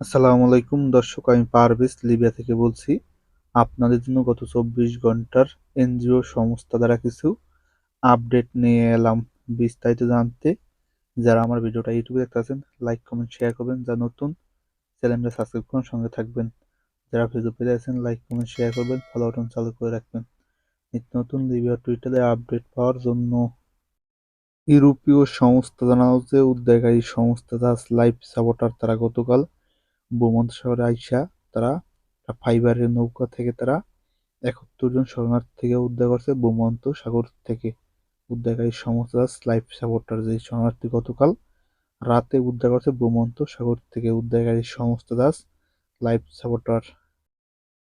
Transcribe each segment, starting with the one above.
আসসালামু আলাইকুম দর্শক, আমি পারভেজ লিবিয়া থেকে বলছি, আপনাদের জন্য গত চব্বিশ ঘণ্টার এনজিও সংস্থা দ্বারা কিছু আপডেট নিয়ে এলাম। বিস্তারিত জানতে যারা আমার ভিডিওটা ইউটিউবে দেখতে আছেন, লাইক, কমেন্ট, শেয়ার করবেন। যা নতুন, চ্যানেলটা সাবস্ক্রাইব করুন সঙ্গে থাকবেন। যারা ফেসবুকে আছেন, লাইক, কমেন্ট, শেয়ার করবেন। ফলো বাটন চালু করে রাখবেন। নিত্য নতুন লিবিয়া টুইটারে আপডেট পাওয়ার জন্য ইউরোপীয় সংস্থা জানানো যে, উদ্ধারকারী সংস্থা জাহাজ লাইফ সাপোর্টার তারা গতকাল ভূমধ্যসাগরে আইসা তারা ফাইবারের নৌকা থেকে তারা একাত্তর জন শরণার্থীকে উদ্ধার করছে ভূমন্ত সাগর থেকে। উদ্ধারকারী সংস্থা লাইফ সাপোর্টার যে শরণার্থী গতকাল রাতে উদ্ধার করছে ভূমন্ত সাগর থেকে। উদ্ধারকারী সংস্থা দাস লাইফ সাপোর্টার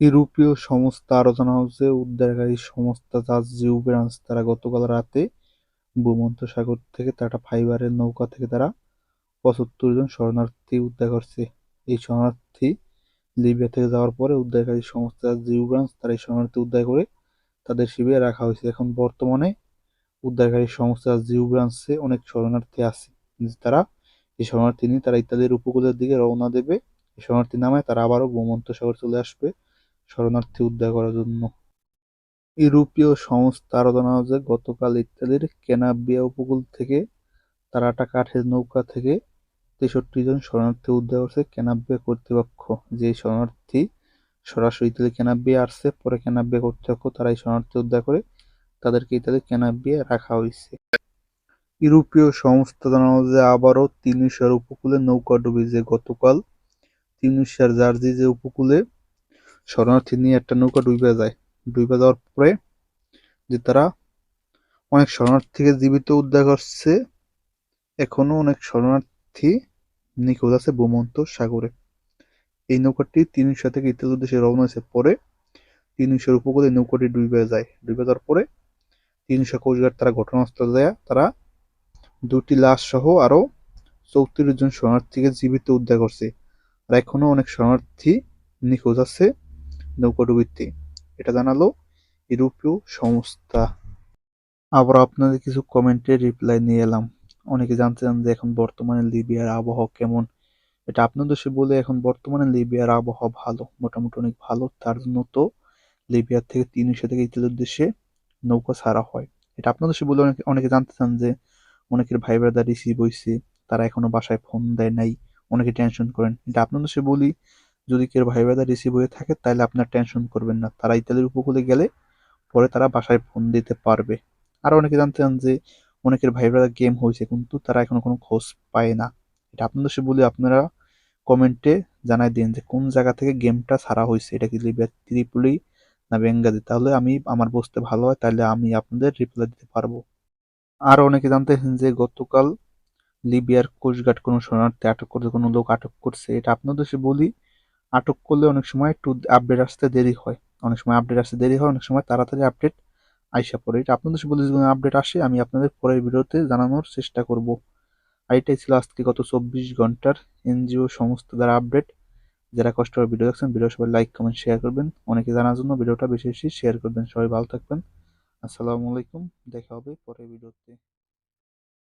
ইউরোপীয় সংস্থা আরও জানা হচ্ছে, উদ্ধারকারী সংস্থা দাস জিউ ব্রাঞ্চ তারা গতকাল রাতে ভূমন্ত সাগর থেকে তারা ফাইবারের নৌকা থেকে তারা পঁচাত্তর জন শরণার্থী উদ্ধার করছে। এই শরণার্থী লিবিয়া থেকে যাওয়ার পরে উদ্ধারকারী সংস্থা জিউ ব্রাঞ্চ তারা এই শরণার্থী উদ্ধার করে তাদের শিবিরে রাখা হয়েছে। এখন বর্তমানে উদ্ধারকারী সংস্থা জিউ ব্রাঞ্চে অনেক শরণার্থী আছে। তারা এই শরণার্থী নিয়ে তারা ইত্যাদির উপকূলের দিকে রওনা দেবে। এই শরণার্থী নামে তারা আবারও ভূমন্ত সাগর চলে আসবে শরণার্থী উদ্ধার করার জন্য। ইউরোপীয় সংস্থা আরও জানানো যে গতকাল ইত্যাদির কেনাবিয়া উপকূল থেকে তারা একটা কাঠের নৌকা থেকে তেষট্টি জন শরণার্থী উদ্ধার করছে কেনাব্বে কর্তৃপক্ষ। যে শরণার্থী সরাসরি ইতালি কেনাব্বিয়ে আসছে, পরে কেনাব্বে কর্তৃপক্ষ তারা এই শরণার্থী উদ্ধার করে তাদেরকে ইতালি কেনাব্বিয়ে রাখা হয়েছে। ইউরোপীয় সংস্থা জানানো যে আবারও তিনুশার উপকূলে নৌকা ডুবে। যে গতকাল তিনুশার জার্জি যে উপকূলে শরণার্থী নিয়ে একটা নৌকা ডুবে যায়। ডুবে যাওয়ার পরে যে তারা অনেক শরণার্থীকে জীবিত উদ্ধার করছে, এখনও অনেক শরণার্থী নিখোঁজ আছে ভূমন্ত সাগরে। এই নৌকাটি তিনশো থেকে ইত্যাদি উদ্দেশ্যে রওনা হয়েছে। পরে তিনশোর উপকূলে নৌকাটি ডুবে যায়। ডুবে যাওয়ার পরে তিনশো কোচগার্ড তারা ঘটনাস্থলে যায়। তারা দুটি লাশ সহ আরও চৌত্রিশ জন শরণার্থীকে জীবিত উদ্ধার করছে। আর এখনও অনেক শরণার্থী নিখোঁজ আছে নৌকা ডুবিতে। এটা জানালো ইউরোপীয় সংস্থা। আবার আপনাদের কিছু কমেন্টের রিপ্লাই নিয়ে এলাম। অনেকে জানতে চান যে এখন বর্তমানে লিবিয়ার আবহাওয়া কেমন। এটা আপনাদের সে বলে এখন বর্তমানে লিবিয়ার আবহাওয়া ভালো, মোটামুটি অনেক ভালো। তার জন্য তো লিবিয়ার থেকে তিনশো থেকে ইতালির দেশে নৌকা ছাড়া হয়। এটা আপনার দেশে বলে অনেকে অনেকে জানতে চান যে অনেকের ভাই ব্রাদার রিসিভ হয়েছে তারা এখনও বাসায় ফোন দেয় নাই, অনেকে টেনশন করেন। এটা আপনাদের দেশে বলি, যদি কেউ ভাই ব্রাদার রিসিভ হয়ে থাকে তাহলে আপনার টেনশন করবেন না। তারা ইতালির উপকূলে গেলে পরে তারা বাসায় ফোন দিতে পারবে। আর অনেকে জানতে চান যে অনেকের ভাই গেম হয়েছে, কিন্তু তারা এখনও কোনো খোঁজ পায় না। এটা আপনাদের সে বলি আপনারা কমেন্টে জানাই দিন যে কোন জায়গা থেকে গেমটা ছাড়া হয়েছে। এটা কি লিবিয়া, ত্রিপুলি না বেঙ্গালি? তাহলে আমি, আমার বুঝতে ভালো হয়, তাহলে আমি আপনাদের রিপ্লাই দিতে পারব। আর অনেকে জানতে যে গতকাল লিবিয়ার কোস্টগার্ড কোনো শরণার্থী আটক করতে, কোনো লোক আটক করছে। এটা আপনাদের সে বলি, আটক করলে অনেক সময় একটু আপডেট আসতে দেরি হয়। অনেক সময় আপডেট আসতে দেরি হয়, অনেক সময় তাড়াতাড়ি আপডেট আইসা পরে এটা আপনাদের যদি আপডেট আসে, আমি আপনাদের পরের ভিডিওতে জানানোর চেষ্টা করব। আর এটাই ছিল আজকে গত চব্বিশ ঘণ্টার এনজিও সমস্ত দ্বারা আপডেট যারা কষ্ট করে ভিডিও দেখছেন ভিডিও সবাই লাইক কমেন্ট শেয়ার করবেন। অনেকে জানার জন্য ভিডিওটা বেশি বেশি শেয়ার করবেন। সবাই ভালো থাকবেন। আসসালামু আলাইকুম, দেখা হবে পরের ভিডিওতে।